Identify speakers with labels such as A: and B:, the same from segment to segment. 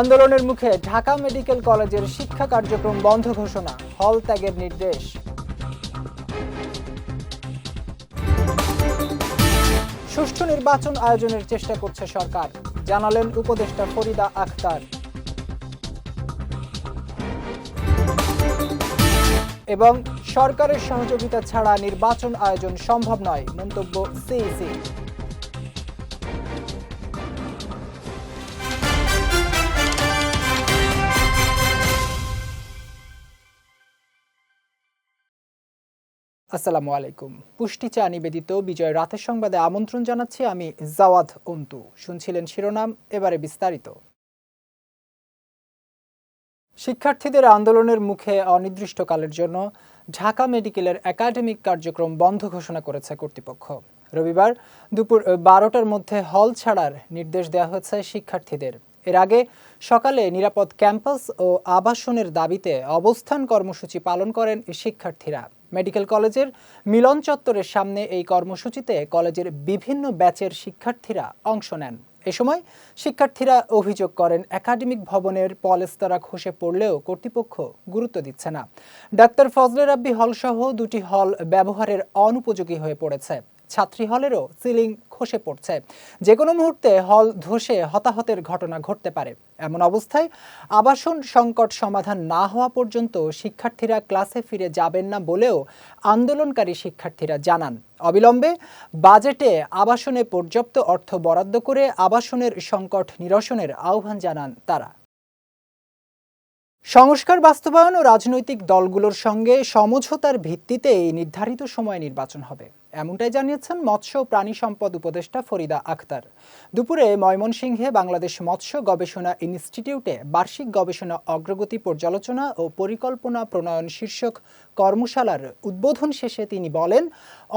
A: আন্দোলনের মুখে ঢাকা মেডিকেল কলেজের শিক্ষা কার্যক্রম বন্ধ ঘোষণা, হল ত্যাগের নির্দেশ। সুষ্ঠু নির্বাচন আয়োজনের চেষ্টা করছে সরকার, জানালেন উপদেষ্টা ফরিদা আখতার। এবং সরকারের সহযোগিতা ছাড়া নির্বাচন আয়োজন সম্ভব নয়, মন্তব্য সিইসি। আসসালামু আলাইকুম। পুষ্টি চা নিবেদিত বিজয় রাতের সংবাদে আমন্ত্রণ জানাচ্ছি আমি জাওয়াদ অন্তু। শুনছিলেন শিরোনাম, এবারে বিস্তারিত। শিক্ষার্থীদের আন্দোলনের মুখে অনির্দিষ্টকালের জন্য ঢাকা মেডিকেলের একাডেমিক কার্যক্রম বন্ধ ঘোষণা করেছে কর্তৃপক্ষ। রবিবার দুপুর বারোটার মধ্যে হল ছাড়ার নির্দেশ দেওয়া হয়েছে শিক্ষার্থীদের। এর আগে সকালে নিরাপদ ক্যাম্পাস ও আবাসনের দাবিতে অবস্থান কর্মসূচি পালন করেন শিক্ষার্থীরা। মেডিকেল কলেজের মিলন চত্বরের সামনে এই কর্মসূচিতে কলেজের বিভিন্ন ব্যাচের শিক্ষার্থীরা অংশ নেন। এ সময় শিক্ষার্থীরা অভিযোগ করেন, একাডেমিক ভবনের পলেস্তরা খসে পড়লেও কর্তৃপক্ষ গুরুত্ব দিচ্ছে না। ডাক্তার ফজলে রাব্বি হলসহ দুটি হল ব্যবহারের অনুপযোগী হয়ে পড়েছে। ছাত্রী হলেরও সিলিং খসে পড়ছে। যে কোনো মুহূর্তে হল ধসে হতাহতের ঘটনা ঘটতে পারে। এমন অবস্থায় আবাসন সংকট সমাধান না হওয়া পর্যন্ত শিক্ষার্থীরা ক্লাসে ফিরে যাবেন না বলেও আন্দোলনকারী শিক্ষার্থীরা জানান। অবিলম্বে বাজেটে আবাসনে পর্যাপ্ত অর্থ বরাদ্দ করে আবাসনের সংকট নিরসনের আহ্বান জানান তারা। সংস্কার, বাস্তবায়ন ও রাজনৈতিক দলগুলোর সঙ্গে সমঝোতার ভিত্তিতে নির্ধারিত সময়ে নির্বাচন হবে। এমনটাই জানিয়েছেন মৎস্য প্রাণী সম্পদ উপদেষ্টা ফরিদা আখতার। দুপুরে ময়মনসিংহে বাংলাদেশ মৎস্য গবেষণা ইনস্টিটিউটে বার্ষিক গবেষণা অগ্রগতি পর্যালোচনা ও পরিকল্পনা প্রণয়ন শীর্ষক কর্মশালার উদ্বোধন শেষে তিনি বলেন,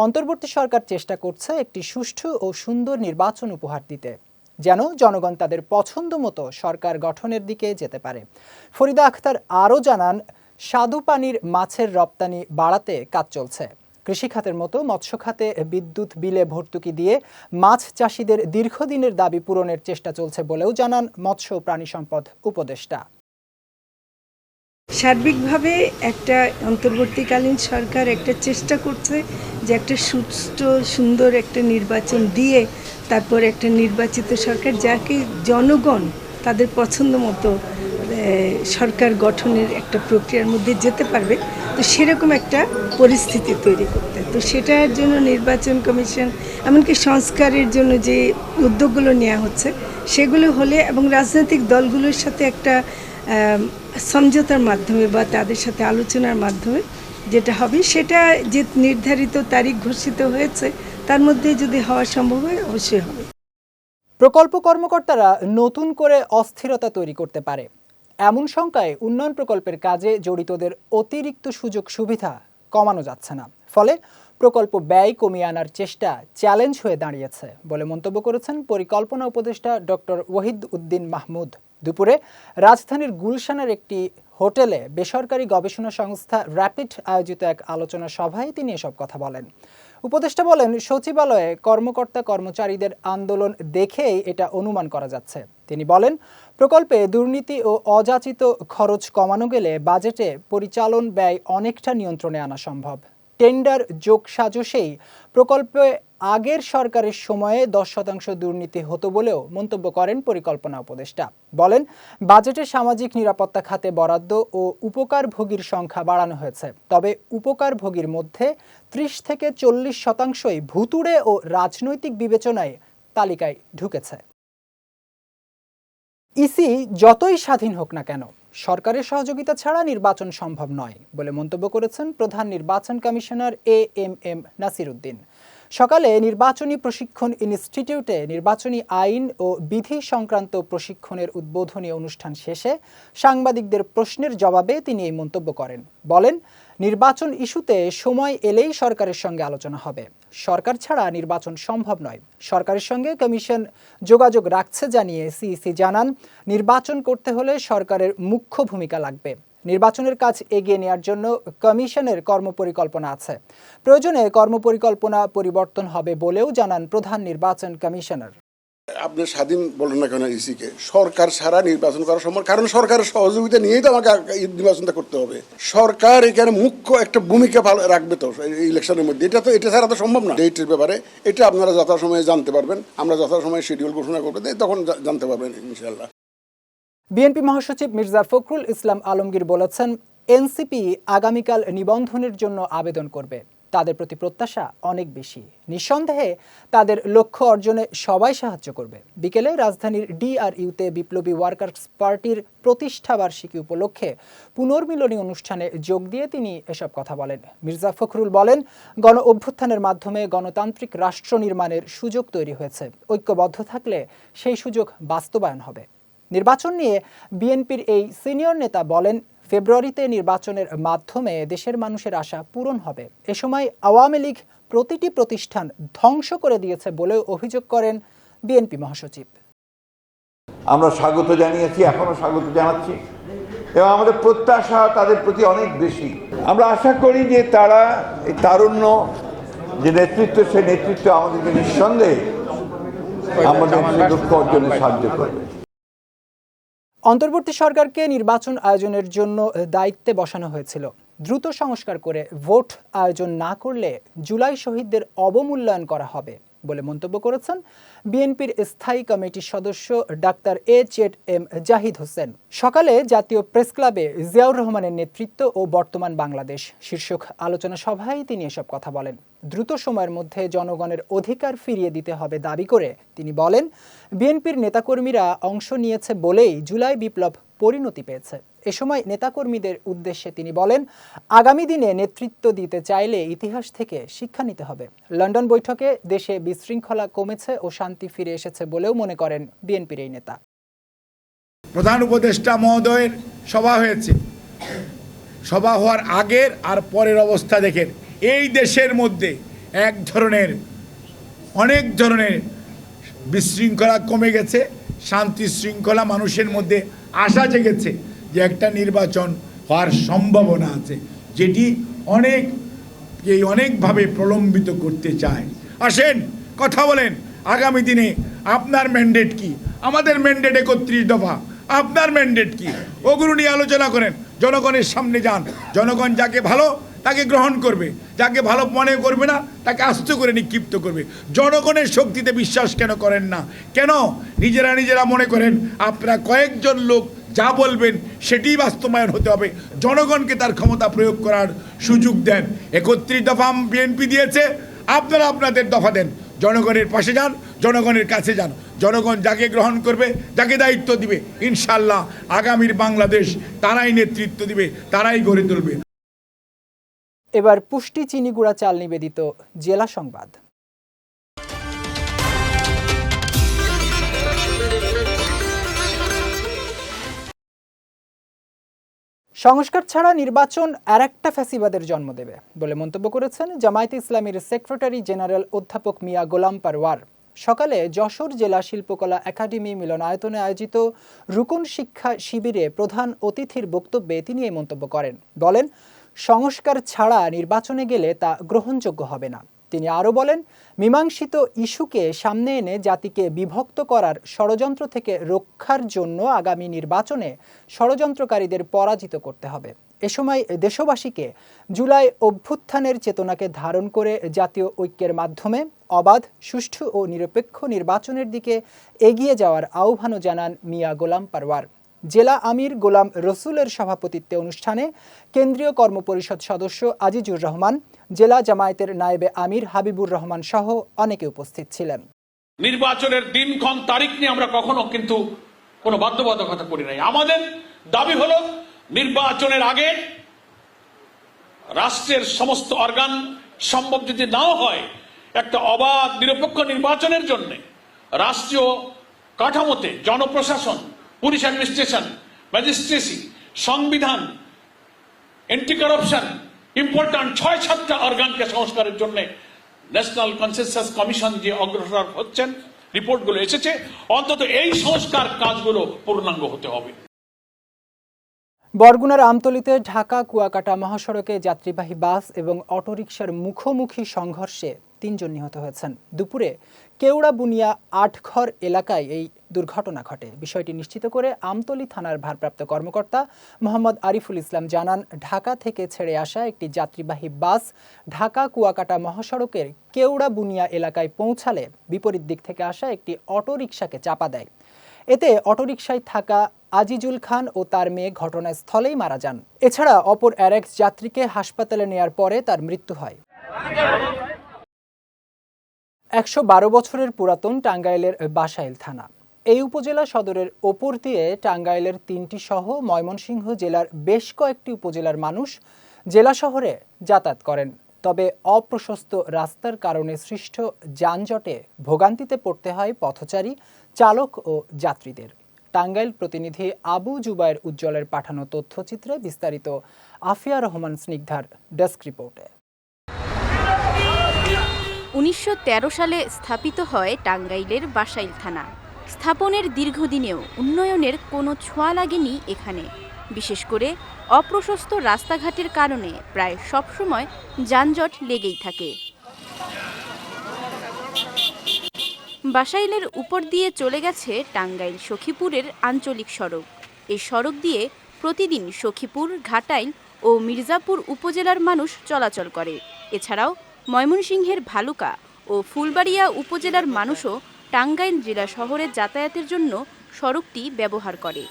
A: অন্তর্বর্তী সরকার চেষ্টা করছে একটি সুষ্ঠু ও সুন্দর নির্বাচন উপহার দিতে, যেন জনগণ তাদের পছন্দ মতো সরকার গঠনের দিকে যেতে পারে। ফরিদা আখতার আরও জানান স্বাদু পানির মাছের রপ্তানি বাড়াতে কাজ চলছে। কৃষি খাতের মতো মৎস্য খাতে বিদ্যুৎ, বিলে ভর্তুকি দিয়ে মাছ চাষিদের দীর্ঘদিনের দাবি পূরণের চেষ্টা চলছে বলেও জানান মৎস্য প্রাণী সম্পদ উপদেষ্টা।
B: সার্বিকভাবে একটা অন্তর্বর্তীকালীন সরকার একটা চেষ্টা করছে যে একটা সুষ্ঠু, সুন্দর একটা নির্বাচন দিয়ে তারপর একটা নির্বাচিত সরকার যাকে জনগণ তাদের পছন্দ মতো সরকার গঠনের একটা প্রক্রিয়ার মধ্যে যেতে পারবে, তো সেরকম একটা পরিস্থিতি তৈরি করতে। তো সেটার জন্য নির্বাচন কমিশন, এমনকি সংস্কারের জন্য যে উদ্যোগগুলো নেওয়া হচ্ছে, সেগুলো হলে এবং রাজনৈতিক দলগুলোর সাথে একটা সমঝোতার মাধ্যমে বা তাদের সাথে আলোচনার মাধ্যমে যেটা হবে, সেটা যে নির্ধারিত তারিখ ঘোষিত হয়েছে, তার মধ্যে যদি হওয়া সম্ভব হয়, অবশ্যই হবে।
A: প্রকল্প কর্মকর্তারা নতুন করে অস্থিরতা তৈরি করতে পারে। এমন শঙ্কায় উন্নয়ন প্রকল্পের কাজে জড়িতদের অতিরিক্ত সুযোগ সুবিধা কমানো যাচ্ছে না। ফলে প্রকল্প ব্যয় কমিয়ে আনার চেষ্টা চ্যালেঞ্জ হয়ে দাঁড়িয়েছে বলে মন্তব্য করেছেন পরিকল্পনা উপদেষ্টা ডক্টর ওয়াহিদ উদ্দিন মাহমুদ। দুপুরে রাজধানীর গুলশানের একটি হোটেলে বেসরকারি গবেষণা সংস্থা র্যাপিড আয়োজিত এক আলোচনা সভায় তিনি এসব কথা বলেন। উপদেষ্টা বলেন, সচিবালয়ে কর্মকর্তা কর্মচারীদের আন্দোলন দেখেই এটা অনুমান করা যাচ্ছে। তিনি বলেন, প্রকল্পে দুর্নীতি ও অযাচিত খরচ কমানো গেলে বাজেটে পরিচালন ব্যয় অনেকটা নিয়ন্ত্রণে আনা সম্ভব। টেন্ডার যোগ সাজসেই প্রকল্পে আগের সরকারের সময়ে দশ শতাংশ দুর্নীতি হতো বলেও মন্তব্য করেন পরিকল্পনা উপদেষ্টা। বলেন, বাজেটে সামাজিক নিরাপত্তা খাতে বরাদ্দ ও উপকারভোগীর সংখ্যা বাড়ানো হয়েছে। তবে উপকারভোগীর মধ্যে ত্রিশ থেকে চল্লিশ শতাংশই ভুতুড়ে ও রাজনৈতিক বিবেচনায় তালিকায় ঢুকেছে। ইসি যতই স্বাধীন হোক না কেন, সরকারের সহযোগিতা ছাড়া নির্বাচন সম্ভব নয় বলে মন্তব্য করেছেন প্রধান নির্বাচন commissioner A M M Nasir Uddin সকালে নির্বাচনী প্রশিক্ষণ ইনস্টিটিউটে নির্বাচনী আইন ও বিধি সংক্রান্ত প্রশিক্ষণের উদ্বোধনী অনুষ্ঠান শেষে সাংবাদিকদের প্রশ্নের জবাবে তিনি এই মন্তব্য করেন। বলেন, নির্বাচন ইস্যুতে সময় এলেই সরকারের সঙ্গে আলোচনা হবে। সরকার ছাড়া নির্বাচন সম্ভব নয়। সরকারের সঙ্গে কমিশন যোগাযোগ রাখছে জানিয়ে সিইসি জানান, নির্বাচন করতে হলে সরকারের মুখ্য ভূমিকা লাগবে। নির্বাচনের কাজ এগিয়ে নেওয়ার জন্য কমিশনের কর্মপরিকল্পনা আছে। প্রয়োজনে কর্মপরিকল্পনা পরিবর্তন হবে বলেও জানান প্রধান নির্বাচন কমিশনার।
C: আপনি স্বাধীন বলেন না কেন ইসিকে? সরকার ছাড়া নির্বাচন করা সম্ভব কারণ সরকারের সহযোগিতা নিয়েই তো আমাকে নির্বাচনটা করতে হবে। সরকার এখানে মুখ্য একটা ভূমিকা রাখবে তো ইলেকশনের মধ্যে। এটা তো এটা ছাড়া তো সম্ভব না। ডেটের ব্যাপারে এটা আপনারা যথাসময়ে জানতে পারবেন। আমরা যথাসময়ে শিডিউল ঘোষণা করব তখন জানতে পারবেন ইনশাল্লাহ
A: বিএনপি মহাসচিব মির্জা ফখরুল ইসলাম আলমগীর বলেছেন, এনসিপি আগামীকাল নিবন্ধনের জন্য আবেদন করবে। তাদের প্রতি প্রত্যাশা অনেক বেশি। নিঃসন্দেহে তাদের লক্ষ্য অর্জনে সবাই সাহায্য করবে। বিকেলে রাজধানীর ডিআরইউতে বিপ্লবী ওয়ার্কার্স পার্টির প্রতিষ্ঠা বার্ষিকী উপলক্ষে পুনর্মিলনী অনুষ্ঠানে যোগ দিয়ে তিনি এসব কথা বলেন। মির্জা ফখরুল বলেন, গণ অভ্যুত্থানের মাধ্যমে গণতান্ত্রিক রাষ্ট্র নির্মাণের সুযোগ তৈরি হয়েছে। ঐক্যবদ্ধ থাকলে সেই সুযোগ বাস্তবায়ন হবে। নির্বাচন নিয়ে বিএনপির এই সিনিয়র নেতা বলেন, ফেব্রুয়ারিতে নির্বাচনের মাধ্যমে দেশের মানুষের আশা পূরণ হবে। এ সময় আওয়ামী লীগ প্রতিটি প্রতিষ্ঠান ধ্বংস করে দিয়েছে বলেও অভিযোগ করেন বিএনপি মহাসচিব।
D: আমরা স্বাগত জানিয়েছি, এখনও স্বাগত জানাচ্ছি। এবং আমাদের প্রত্যাশা তাদের প্রতি অনেক বেশি। আমরা আশা করি যে তারা এই তারুণ্য, যে নেতৃত্ব সে নেতৃত্ব আমাদেরকে নিঃসন্দেহে আমাদের সেই লক্ষ্য অর্জনে সাহায্য করবে।
A: অন্তর্বর্তী সরকারকে নির্বাচন আয়োজনের জন্য দায়িত্বে বসানো হয়েছিল। দ্রুত সংস্কার করে ভোট আয়োজন না করলে জুলাই শহীদদের অবমূল্যায়ন করা হবে। বলে মন্তব্য করেছেন বিএনপির স্থায়ী কমিটির সদস্য doctor A Z M Zahid Hossain. সকালে জাতীয় প্রেস ক্লাবে জিয়াউর রহমানের নেতৃত্ব ও বর্তমান বাংলাদেশ শীর্ষক আলোচনা সভায় তিনি এসব কথা বলেন। দ্রুত সময়ের মধ্যে জনগণের অধিকার ফিরিয়ে দিতে হবে দাবি করে তিনি বলেন, বিএনপির নেতাকর্মীরা অংশ নিয়েছে বলেই জুলাই বিপ্লব পরিণতি পেয়েছে। এ সময় নেতাকর্মীদের উদ্দেশ্যে তিনি বলেন, আগামী দিনে নেতৃত্ব দিতে চাইলে ইতিহাস থেকে শিক্ষা নিতে হবে। লন্ডন বৈঠকে দেশে বিশৃঙ্খলা কমেছে ও শান্তি ফিরে এসেছে বলেও মনে করেন বিএনপির এই নেতা।
E: প্রধান উপদেষ্টা মহোদয়ের সভা হয়েছে। সভা হওয়ার আগের আর পরের অবস্থা দেখেন। এই দেশের মধ্যে এক ধরনের, অনেক ধরনের বিশৃঙ্খলা কমে গেছে, শান্তি শৃঙ্খলা মানুষের মধ্যে আশা জেগেছে যে একটা নির্বাচন হওয়ার সম্ভাবনা আছে, যেটি অনেক এই অনেকভাবে প্রলম্বিত করতে চায়। আসেন, কথা বলেন, আগামী দিনে আপনার ম্যান্ডেট কি? আমাদের ম্যান্ডেট একত্রিশ দফা, আপনার ম্যান্ডেট কি? ওগুলো নিয়ে আলোচনা করেন, জনগণের সামনে যান, জনগণ যাকে ভালো তাকে গ্রহণ করবে। যাকে ভালো মনে করবে না, তাকে আস্ত করে নিক্ষিপ্ত করবে। জনগণের শক্তিতে বিশ্বাস কেন করেন না? কেন? নিজেরা নিজেরা মনে করেন, আপনারা কয়েকজন লোক যা বলবেন সেটিই বাস্তবায়ন হতে হবে। জনগণকে তার ক্ষমতা প্রয়োগ করার সুযোগ দেন। একত্রিশ দফা বিএনপি দিয়েছে, আপনারা আপনাদের দফা দেন। জনগণের পাশে যান, জনগণের কাছে যান। জনগণ যাকে গ্রহণ করবে, যাকে দায়িত্ব দিবে ইনশাল্লাহ আগামীর বাংলাদেশ তারাই নেতৃত্ব দিবে, তারাই গড়ে তুলবে।
A: এবার পুষ্টি চিনি গুঁড়া চাল নিবেদিত জেলা সংবাদ। সংস্কার ছাড়া নির্বাচন আর একটা ফ্যাসিবাদের জন্ম দেবে বলে মন্তব্য করেছেন জামায়াতে ইসলামীর সেক্রেটারি জেনারেল অধ্যাপক মিয়া গোলাম পারওয়ার। সকালে যশোর জেলা শিল্পকলা একাডেমি মিলনায়তনে আয়োজিত রুকুন শিক্ষা শিবিরে প্রধান অতিথির বক্তব্যে তিনি এই মন্তব্য করেন। বলেন সংস্কার ছাড়া নির্বাচনে গেলে তা গ্রহণযোগ্য হবে না। তিনি আরও বলেন, মীমাংসিত ইস্যুকে সামনে এনে জাতিকে বিভক্ত করার ষড়যন্ত্র থেকে রক্ষার জন্য আগামী নির্বাচনে ষড়যন্ত্রকারীদের পরাজিত করতে হবে। এ সময় দেশবাসীকে জুলাই অভ্যুত্থানের চেতনাকে ধারণ করে জাতীয় ঐক্যের মাধ্যমে অবাধ, সুষ্ঠু ও নিরপেক্ষ নির্বাচনের দিকে এগিয়ে যাওয়ার আহ্বানও জানান মিয়া গোলাম পারওয়ার। জেলা আমির গোলাম রসুলের সভাপতিত্বে অনুষ্ঠানে কেন্দ্রীয় কর্মপরিষদ সদস্য আজিজুর রহমান, জেলা জামায়াতের নায়েবে আমির হাবিবুর রহমান সহ অনেকে উপস্থিত ছিলেন।
F: নির্বাচনের দিনক্ষণ, তারিখ নিয়ে আমরা কখনো কিন্তু কোনো বাধ্যবাধকতা করি নাই। আমাদের দাবি হলো, নির্বাচনের আগে রাষ্ট্রের সমস্ত অর্গান সম্ভব যদি নাও হয়, একটা অবাধ, নিরপেক্ষ নির্বাচনের জন্য রাষ্ট্রীয় কাঠামোতে জনপ্রশাসন পুলিশ অ্যাডমিনিস্ট্রেশন ম্যাজিস্ট্রেসি সংবিধান এন্টি কারাপশন ইম্পর্ট্যান্ট ছয় সাতটা অর্গানকে সংস্কারের জন্য ন্যাশনাল কনসেনসাস কমিশন যে অগ্রসর হচ্ছেন রিপোর্টগুলো এসেছে, অন্তত এই সংস্কার কাজগুলো পূর্ণাঙ্গ হতে হবে।
A: বরগুনার আমতলিতে ঢাকা, কুয়াকাটা মহাসড়কে যাত্রীবাহী বাস এবং অটোরিকশার মুখোমুখি সংঘর্ষে তিনজন নিহত হয়েছেন। দুপুরে কেওড়া বুনিয়া আটঘর এলাকায় এই দুর্ঘটনা ঘটে। বিষয়টি নিশ্চিত করে আমতলী থানার ভারপ্রাপ্ত কর্মকর্তা মোহাম্মদ আরিফুল ইসলাম জানান, ঢাকা থেকে ছেড়ে আসা একটি যাত্রীবাহী বাস ঢাকা কুয়াকাটা মহাসড়কের কেওড়া বুনিয়া এলাকায় পৌঁছালে বিপরীত দিক থেকে আসা একটি অটোরিকশাকে চাপা দেয়। এতে অটোরিকশায় থাকা আজিজুল খান ও তার মেয়ে ঘটনাস্থলেই মারা যান। এছাড়া অপর এক যাত্রীকে হাসপাতালে নেয়ার পরে তার মৃত্যু হয়। একশো বারো বছরের পুরাতন টাঙ্গাইলের বাসাইল থানা। এই উপজেলা সদরের ওপর দিয়ে টাঙ্গাইলের তিনটি সহ ময়মনসিংহ জেলার বেশ কয়েকটি উপজেলার মানুষ জেলা শহরে যাতায়াত করেন। তবে অপ্রশস্ত রাস্তার কারণে সৃষ্ট যানজটে ভোগান্তিতে পড়তে হয় পথচারী, চালক ও যাত্রীদের। টাঙ্গাইল প্রতিনিধি আবু জুবায়ের উজ্জ্বলের পাঠানো তথ্যচিত্রে বিস্তারিত আফিয়া রহমান স্নিগ্ধার ডেস্ক রিপোর্টে।
G: উনিশশো তেরো সালে স্থাপিত হয় টাঙ্গাইলের বাসাইল থানা। স্থাপনের দীর্ঘদিনেও উন্নয়নের কোনো ছোঁয়া লাগেনি এখানে। বিশেষ করে অপ্রশস্ত রাস্তাঘাটের কারণে প্রায় সবসময় যানজট লেগেই থাকে। বাসাইলের উপর দিয়ে চলে গেছে টাঙ্গাইল সখীপুরের আঞ্চলিক সড়ক। এই সড়ক দিয়ে প্রতিদিন সখীপুর, ঘাটাইল ও মির্জাপুর উপজেলার মানুষ চলাচল করে। এছাড়াও ময়মনসিংহের ভালুকা ও ফুলবাড়িয়া উপজেলার মানুষও টাঙ্গাইল জেলা শহরে যাতায়াতের জন্য সড়কটি ব্যবহার করে।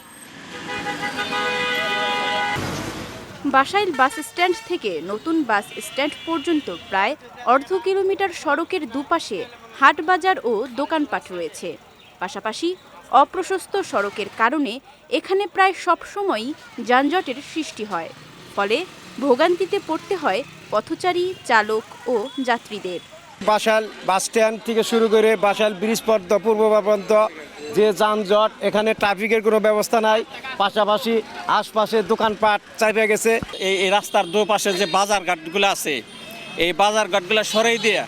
G: বাসাইল বাস স্ট্যান্ড থেকে নতুন বাস স্ট্যান্ড পর্যন্ত প্রায় অর্ধ কিলোমিটার সড়কের দুপাশে হাট বাজার ও দোকানপাট রয়েছে। পাশাপাশি অপ্রশস্ত সড়কের কারণে এখানে প্রায় সবসময়ই যানজটের সৃষ্টি হয়। ফলে ভোগান্তিতে পড়তে হয় পথচারী, চালক ও যাত্রীদের।
H: বাসাল বাস স্ট্যান্ড থেকে শুরু করে বাসাল ব্রিজ পর্যন্ত, পূর্ব পর্যন্ত যে যানজট, এখানে ট্রাফিকের কোনো ব্যবস্থা নাই। পাশাপাশি আশপাশে দোকানপাট চাইপে গেছে।
I: এই রাস্তার দুপাশে যে বাজার ঘাটগুলো আছে, এই বাজার ঘাটগুলো সরাই দিয়ে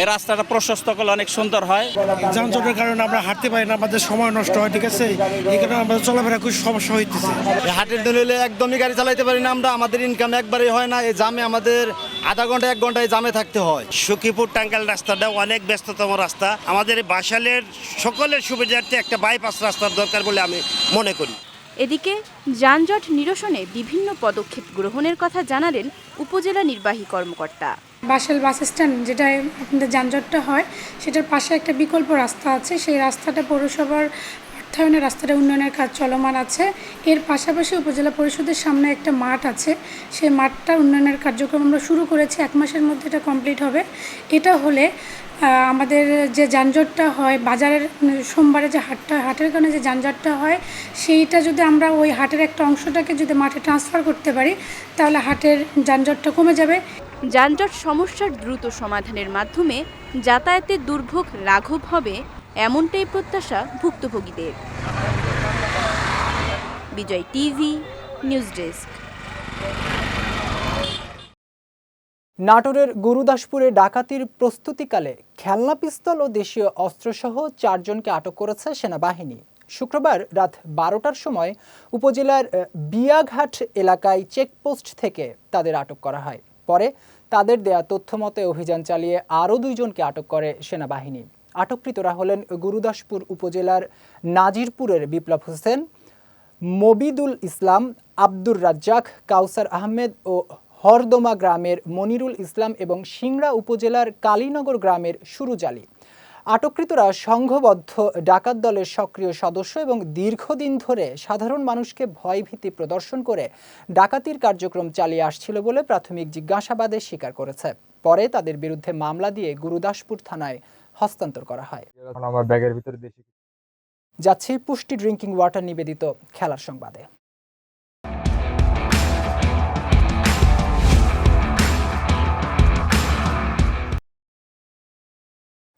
I: এই রাস্তাটা প্রশস্ত করলে অনেক সুন্দর হয়।
J: যানজটের কারণে আমরা হাঁটতে পারি না আমাদের সময় নষ্ট হয় ঠিক আছে? এই কারণে আমাদের চলাফেরা খুব সমস্যা হইতেছে।
H: হাটের দিন হলে একদমই গাড়ি চালাইতে পারি না আমরা আমাদের ইনকাম একবারই হয় না এই জামে আমাদের আধা ঘণ্টা এক ঘন্টায় জামে থাকতে হয়।
I: সখীপুর টাঙ্গাইল রাস্তাটা অনেক ব্যস্ততম রাস্তা। আমাদের বাসালের সকলের সুবিধার্থে একটা বাইপাস রাস্তার দরকার বলে আমি মনে করি।
G: এদিকে যানজট নিরসনে বিভিন্ন পদক্ষেপ গ্রহণের কথা জানালেন উপজেলা নির্বাহী কর্মকর্তা।
K: বাসাল বাস স্ট্যান্ড যেটা আপনাদের যানজটটা হয় সেটার পাশে একটা বিকল্প রাস্তা আছে। সেই রাস্তাটা পৌরসভার অর্থায়নের রাস্তাটা উন্নয়নের কাজ চলমান আছে। এর পাশাপাশি উপজেলা পরিষদের সামনে একটা মাঠ আছে। সেই মাঠটা উন্নয়নের কার্যক্রম আমরা শুরু করেছি এক মাসের মধ্যে এটা কমপ্লিট হবে। এটা হলে আমাদের যে যানজটটা হয় বাজারের উম, সোমবারে যে হাটটা হাটের কারণে যে যানজটটা হয় সেইটা যদি আমরা ওই হাটের একটা অংশটাকে যদি মাঠে ট্রান্সফার করতে পারি তাহলে হাটের যানজটটা কমে যাবে।
G: যানজট সমস্যার দ্রুত সমাধানের মাধ্যমে যাতায়াতের দুর্ভোগ লাঘব হবে এমনটাই প্রত্যাশা ভুক্তভোগীদের। Bijoy TV, news desk.
A: নাটোরের গুরুদাসপুরে ডাকাতির প্রস্তুতিকালে খেলনা পিস্তল ও দেশীয় অস্ত্রসহ চারজনকে আটক করেছে সেনাবাহিনী। শুক্রবার রাত বারোটার সময় উপজেলার বিয়াঘাট এলাকায় চেকপোস্ট থেকে তাদের আটক করা হয়। পরে তাদের দেয়া তথ্যমতে অভিযান চালিয়ে আরও দুইজনকে আটক করে সেনাবাহিনী। আটককৃতরা হলেন গুরুদাসপুর উপজেলার নাজিরপুরের বিপ্লব হোসেন, মবিদুল ইসলাম, আব্দুর রাজ্জাক, কাউসার আহমেদ ও হরদমা গ্রামের মনিরুল ইসলাম এবং সিংড়া উপজেলার কালীনগর গ্রামের সুরুজ আলী। আটককৃতরা সংঘবদ্ধ ডাকাত দলের সক্রিয় সদস্য এবং দীর্ঘদিন ধরে সাধারণ মানুষকে ভয়ভীতি প্রদর্শন করে ডাকাতির কার্যক্রম চালিয়ে আসছিল বলে প্রাথমিক জিজ্ঞাসাবাদে স্বীকার করেছে। পরে তাদের বিরুদ্ধে মামলা দিয়ে গুরুদাসপুর থানায় হস্তান্তর করা হয়।
L: এখন আমার ব্যাগের ভিতরে
A: যাচ্ছি পুষ্টি ড্রিঙ্কিং ওয়াটার নিবেদিত খেলার সংবাদে।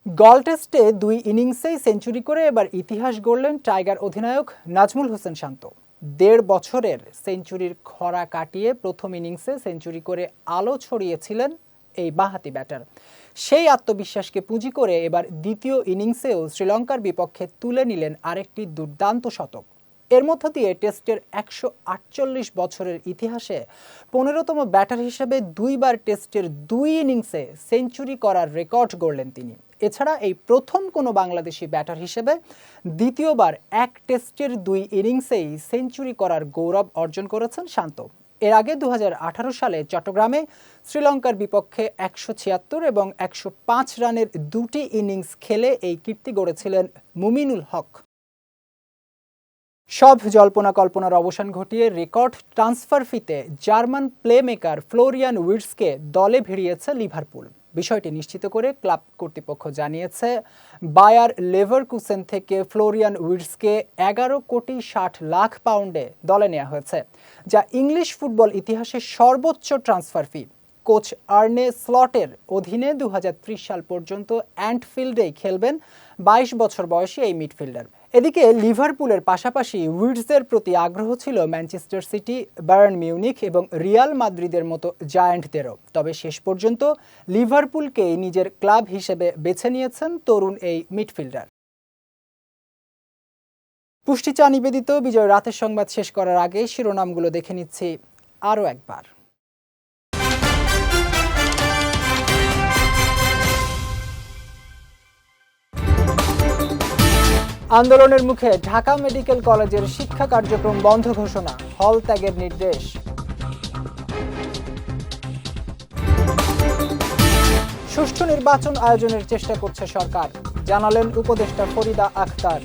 A: গল টেস্টে দুই ইনিংসেই সেঞ্চুরি করে এবার ইতিহাস গড়লেন টাইগার অধিনায়ক নাজমুল হোসেন শান্ত। দেড় বছরের সেঞ্চুরির খরা কাটিয়ে প্রথম ইনিংসে সেঞ্চুরি করে আলো ছড়িয়েছিলেন এই বাঁহাতি ব্যাটার। সেই আত্মবিশ্বাসকে পুঁজি করে এবার দ্বিতীয় ইনিংসেও শ্রীলঙ্কার বিপক্ষে তুলে নিলেন আরেকটি দুর্দান্ত শতক। এর মধ্য দিয়ে টেস্টের একশো আটচল্লিশ বছরের ইতিহাসে পনেরোতম ব্যাটার হিসেবে দুইবার টেস্টের দুই ইনিংসে সেঞ্চুরি করার রেকর্ড গড়লেন তিনি। এছাড়া এই প্রথম কোনো বাংলাদেশি ব্যাটার হিসেবে দ্বিতীয়বার এক টেস্টের দুই ইনিংসেই সেঞ্চুরি করার গৌরব অর্জন করেছেন শান্ত। এর আগে দু হাজার আঠারো সালে চট্টগ্রামে শ্রীলঙ্কার বিপক্ষে একশো ছিয়াত্তর এবং একশো পাঁচ রানের দুটি ইনিংস খেলে এই কীর্তি গড়েছিলেন মুমিনুল হক। সব জল্পনা কল্পনার অবসান ঘটিয়ে রেকর্ড ট্রান্সফার ফিতে জার্মান প্লেমেকার ফ্লোরিয়ান উইডসকে দলে ভিড়িয়েছে লিভারপুল। বিষয়টি নিশ্চিত করে ক্লাব কর্তৃপক্ষ জানিয়েছে, বায়ার লেভারকুসেন থেকে ফ্লোরিয়ান উইডসকে এগারো কোটি ষাট লাখ পাউন্ডে দলে নেওয়া হয়েছে, যা ইংলিশ ফুটবল ইতিহাসে সর্বোচ্চ ট্রান্সফার ফি। কোচ আর্নে স্লটের অধীনে দু হাজার ত্রিশ সাল পর্যন্ত অ্যান্টফিল্ডেই খেলবেন বাইশ বছর বয়সী এই মিডফিল্ডার। এদিকে লিভারপুলের পাশাপাশি উইডসের প্রতি আগ্রহ ছিল ম্যানচেস্টার সিটি বার্ন মিউনিক এবং রিয়াল মাদ্রিদের মতো জায়ান্টদেরও। তবে শেষ পর্যন্ত লিভারপুলকেই নিজের ক্লাব হিসেবে বেছে নিয়েছেন তরুণ এই মিডফিল্ডার। পুষ্টি চা নিবেদিত, বিজয় রাতের সংবাদ শেষ করার আগে শিরোনামগুলো দেখে নিচ্ছি আরও একবার। আন্দোলনের মুখে ঢাকা মেডিকেল কলেজের শিক্ষা কার্যক্রম বন্ধ ঘোষণা, হল ত্যাগের নির্দেশ। সুষ্ঠু নির্বাচন আয়োজনের চেষ্টা করছে সরকার, জানালেন উপদেষ্টা ফরিদা আখতার।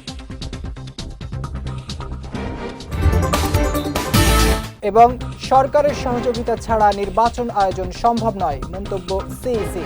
A: এবং সরকারের সহযোগিতা ছাড়া নির্বাচন আয়োজন সম্ভব নয়, মন্তব্য সিইসি।